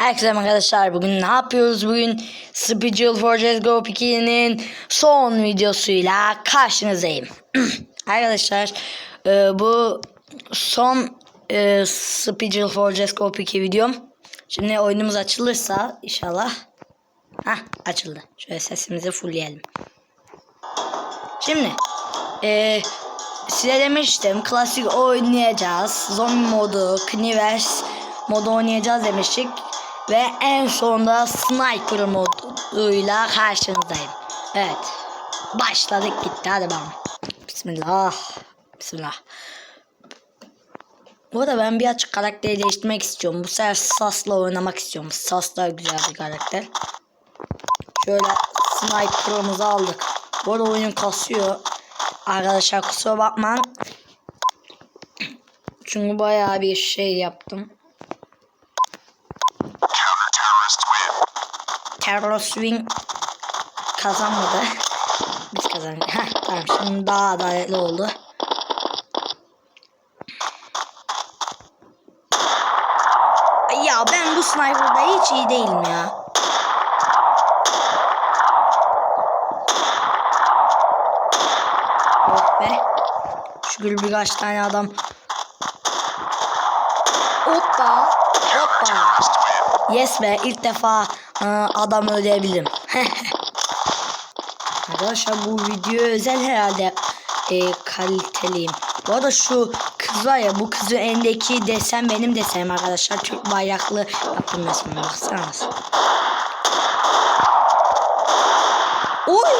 Herkese arkadaşlar. Bugün ne yapıyoruz? Bugün Special Forces Go 2'nin son videosuyla karşınızdayım. Arkadaşlar e, bu son e, Special Forces Go 2 videom. Şimdi oyunumuz açılırsa inşallah. Hah açıldı. Şöyle sesimizi fullleyelim Şimdi e, size demiştim klasik oynayacağız. Zombi modu Knivers modu oynayacağız demiştik ve en sonunda sniper moduyla karşınızdayım. Evet. Başladık gitti hadi bakalım. Bismillah. Bismillah. Bu arada ben bir açık karakteri değiştirmek istiyorum. Bu sefer Sas'la oynamak istiyorum. Sas da güzel bir karakter. Şöyle sniper'ımızı aldık. Bu arada oyun kasıyor. Arkadaşlar kusura bakmayın. Çünkü bayağı bir şey yaptım. Terror Swing kazanmadı. Biz kazandık. Heh, tamam şimdi daha adaletli oldu. Ya ben bu sniper'da hiç iyi değilim ya. Oh be. Şükür birkaç tane adam. Hoppa. Hoppa. Yes be ilk defa e, adam ölebilirim. Arkadaşlar bu video özel herhalde e, kaliteliyim. Bu arada şu kız var ya bu kızın elindeki desen benim desenim arkadaşlar. Türk bayraklı yaptım resmen baksana. Oy.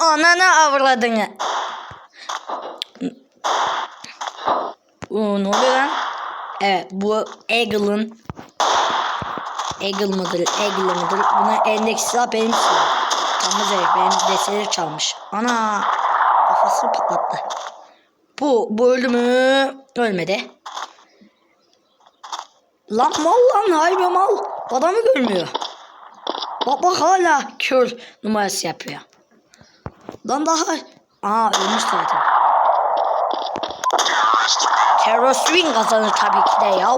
Ananı avradını. Oo, ne oluyor lan? Evet bu Eagle'ın Eagle mıdır, Eagle mıdır? Buna endeks silah benim silahım. Tamam evet benim deseleri çalmış. Ana kafasını patlattı. Bu, bu ölümü ölmedi. Lan mal lan harbi mal. Adamı görmüyor. Bak bak hala kör numarası yapıyor. Lan daha... Aa ölmüş zaten. Terror Swing kazanır tabii ki de ya.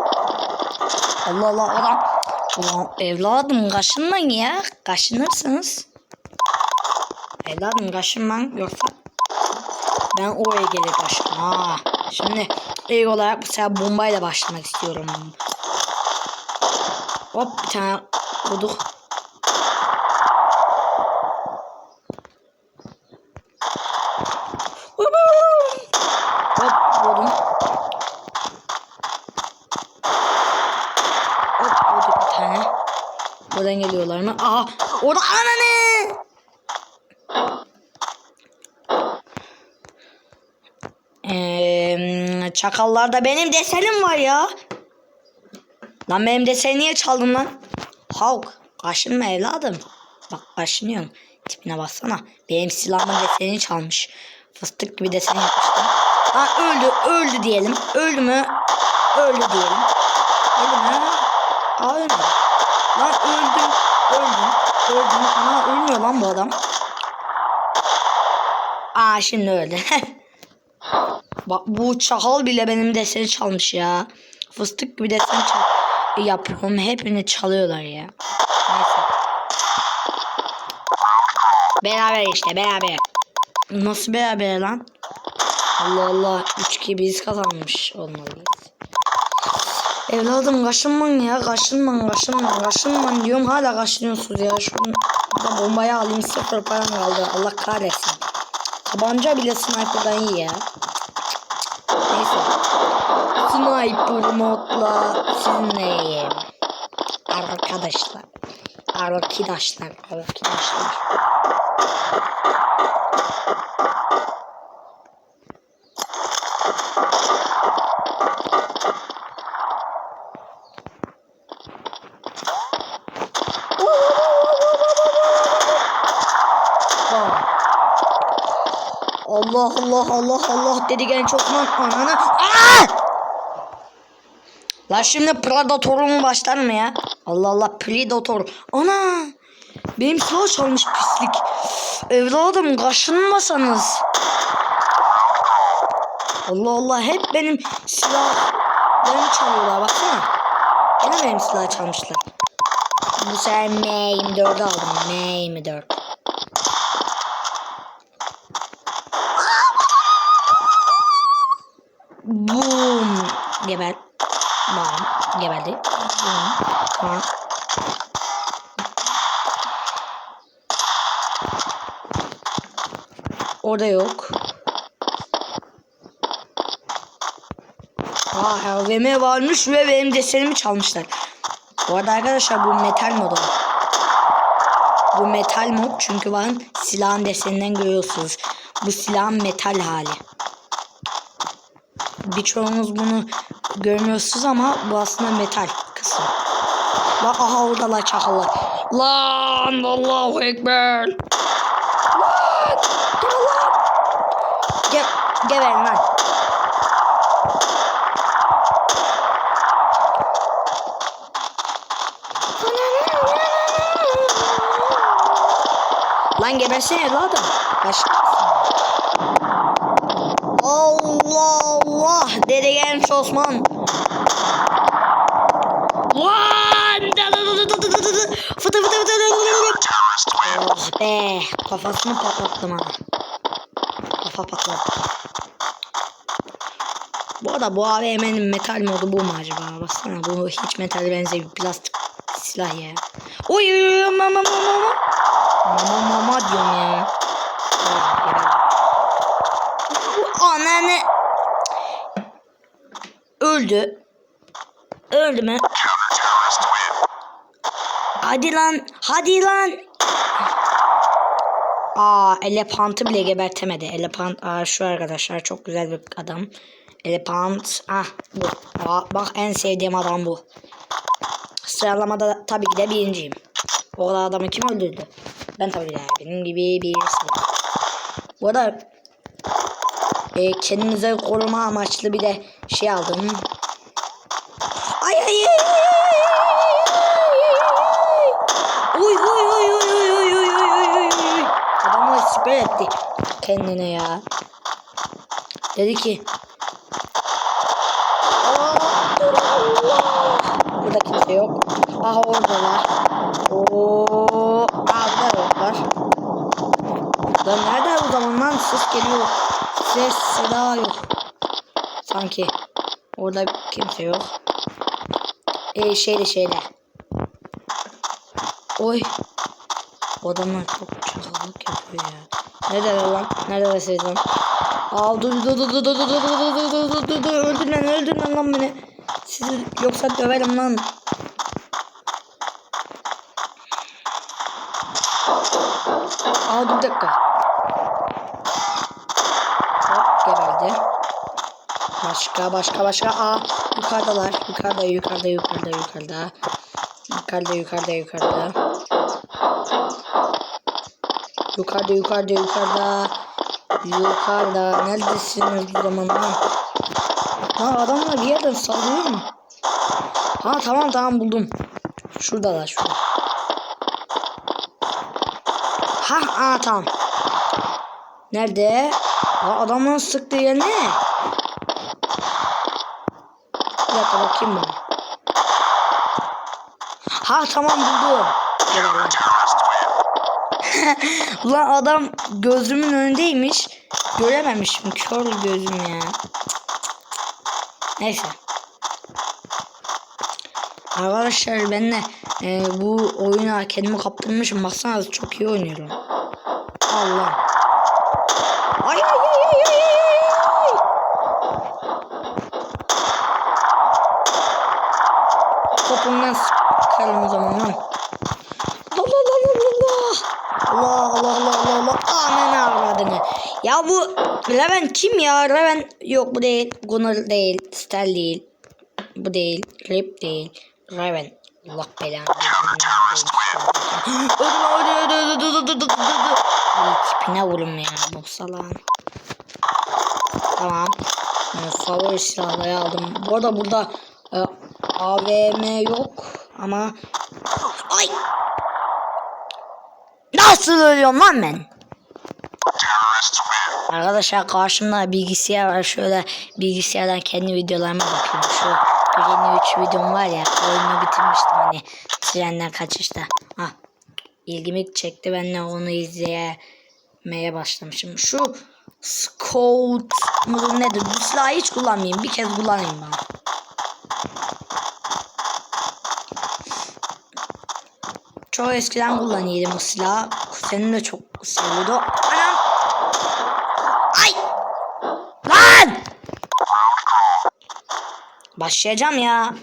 Allah Allah adam. Ulan evladım kaşınmayın ya. Kaşınırsınız. Evladım kaşınman yoksa ben oraya gelir kaşın. Ha. Şimdi ilk olarak sefer bombayla başlamak istiyorum. Hop bir tane vurduk. Hop vurdum. Hop vurduk bir tane. Buradan geliyorlar mı? Aa orada ananı. Ee, çakallarda benim desenim var ya. Lan benim deseni niye çaldın lan? Hulk kaşınma evladım. Bak kaşınıyorsun. Tipine baksana. Benim silahımın desenini çalmış. Fıstık gibi desen yapmıştım. Ha öldü öldü diyelim. Öldü mü? Öldü diyelim. Öldü mü? Aa ölmedi. Lan öldüm. Öldüm. Öldüm. Aa ölmüyor lan bu adam. Aa şimdi öldü. Bak bu çakal bile benim deseni çalmış ya. Fıstık gibi desen çal yapıyorum. Hepini çalıyorlar ya. Neyse. Beraber işte beraber. Nasıl beraber lan? Allah Allah. 3-2 biz kazanmış olmalıyız. Evladım kaşınman ya kaşınman kaşınman kaşınman diyorum hala kaşınıyorsunuz ya. Şunu da bombayı alayım sıfır param kaldı. Allah kahretsin. Tabanca bile sniper'dan iyi ya. Neyse. Sniper modla sizinleyim. Arkadaşlar. Arkadaşlar. Arkadaşlar. Bak. Allah Allah Allah Allah dedi gene çok man ananı. Aa! La şimdi Predator'um başlar mı ya? Allah Allah Predator. Ana! Benim silah çalmış pislik. Evladım kaşınmasanız. Allah Allah hep benim silah. Beni çalıyorlar baksana. Yine benim silahı çalmışlar. Bu sefer M24'ü aldım. M24. Geber. Bam. Geberdi. Tamam. Orada yok. Aa AVM varmış ve benim desenimi çalmışlar. Bu arada arkadaşlar bu metal modu. Bu metal mod çünkü ben silahın deseninden görüyorsunuz. Bu silahın metal hali. Birçoğunuz bunu görmüyorsunuz ama bu aslında metal kısmı. Bak aha orada la çakalar. Lan Allahu Ekber. Lan. Gel lan. Gel, geberin lan. Lan gebersene evladım. Başka. Allah. Dede gelmiş Osman. Lan. Fıtı fıtı fıtı. Oh be. Kafasını patlattım ha. Kafa patladı. Bu arada bu AVM'nin metal modu bu mu acaba? Baksana bu hiç metale benzemiyor. Plastik silah ya. Oy mama mama mama. Mama mama diyorum ya. Oh, ananı. Öldü. Öldü mü? Hadi lan. Hadi lan. Aa Elepant'ı bile gebertemedi. Elepant aa, şu arkadaşlar çok güzel bir adam. Elepant ah bu. Aa, bak en sevdiğim adam bu. Sıralamada tabii ki de birinciyim. O adamı kim öldürdü? Ben tabii de benim gibi birisi. Bu arada e, kendinize koruma amaçlı bir de şey aldım. Ay ay ay uy uy uy uy uy uy uy uy uy uy. Adamı siper etti kendine ya. Dedi ki. Burada kimse yok. Aha oradalar. Oo, abi yoklar. Lan nerede o zaman lan ses geliyor. Ses seda yok. Sanki. Orada kimse yok. Ee, şeyle şeyle. Oy. Bu adamlar çok çakallık yapıyor ya. Neredeler lan? Neredeler siz lan? Aa dur dur dur dur dur dur dur dur dur dur dur dur öldür lan öldür lan lan beni. Sizi yoksa döverim lan. Aa dur dakika. Hop geberdi. Başka başka başka. Aa yukarıdalar. Yukarıda yukarıda yukarıda yukarıda. Yukarıda yukarıda yukarıda. Yukarıda yukarıda yukarıda. Yukarıda. Neredesiniz bu zaman lan? Ha adamlar bir yerden sallıyor mu? Ha tamam tamam buldum. Şuradalar şurada. Ha aa tamam. Nerede? Ha adamın sıktığı yer ne? Dakika bakayım ben. Ha tamam buldum. Ulan adam gözümün önündeymiş. Görememişim. Kör gözüm ya. Neyse. Arkadaşlar ben de e, bu oyuna kendimi kaptırmışım. Baksanıza çok iyi oynuyorum. Allah. Ay ay ay ay. Topundan sıkarım o zaman lan. Allah Allah Allah Allah. Allah. Aman avradını. Ya bu Reven kim ya? Reven yok bu değil. Gunnar değil. Stel değil. Bu değil. Rip değil. Reven. Allah belanı. Öldü öldü öldü öldü öldü. Ay, Tipine vurun ya salağın. Tamam. Ee, favori silahları aldım. Bu arada burada e, AVM yok ama Ay! Nasıl ölüyorum lan ben? Arkadaşlar karşımda bilgisayar var. Şöyle bilgisayardan kendi videolarıma bakıyorum. Şu yeni 3 videom var ya oyunu bitirmiştim hani trenden kaçışta. Ha. İlgimi çekti ben de onu izlemeye başlamışım. Şu Scout mudur nedir? Bu silahı hiç kullanmayayım. Bir kez kullanayım ben. Çok eskiden kullanıyordum o silahı. Kuzenim de çok seviyordu. Anam! Ay! Lan! Başlayacağım ya.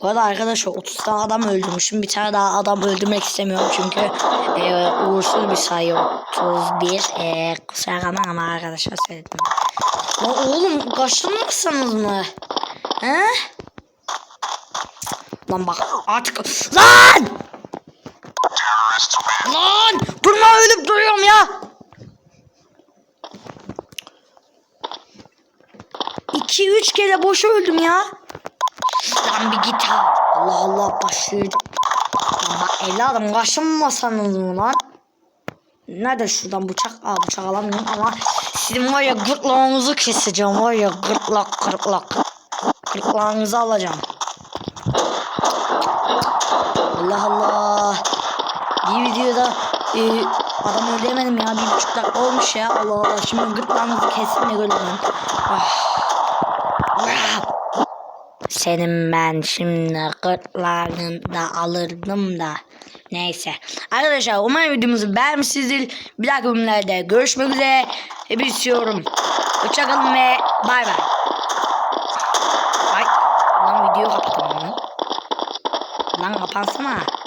Bu arada arkadaşlar 30 tane adam öldürmüşüm. Bir tane daha adam öldürmek istemiyorum çünkü e, uğursuz bir sayı 31. E, kusura kalma ama arkadaşlar seyrettim. Lan oğlum kaçtırmazsanız mı? He? Lan bak artık lan! Lan! Durma ölüp duruyorum ya. İki üç kere boş öldüm ya. Lan bir git ha. Allah Allah. Lan bak evladım kaşınmasanız mı lan? Nerede şuradan bıçak? Aa bıçak alamıyorum ama sizin var ya gırtlağınızı keseceğim var ya gırtlak gırtlak. Gırtlağınızı alacağım. Allah Allah. Bir videoda e, adam öldüremedim ya. Bir buçuk dakika olmuş ya. Allah Allah. Şimdi gırtlağınızı kesin de göreceğim. Ah. Ah. Senin ben şimdi gırtlağını da alırdım da. Neyse. Arkadaşlar umarım videomuzu beğenmişsinizdir. Bir dahaki bölümlerde görüşmek üzere. Hepinizi istiyorum. Hoşçakalın ve bay bay. Ay. Lan videoyu kapatalım lan. Lan kapansana.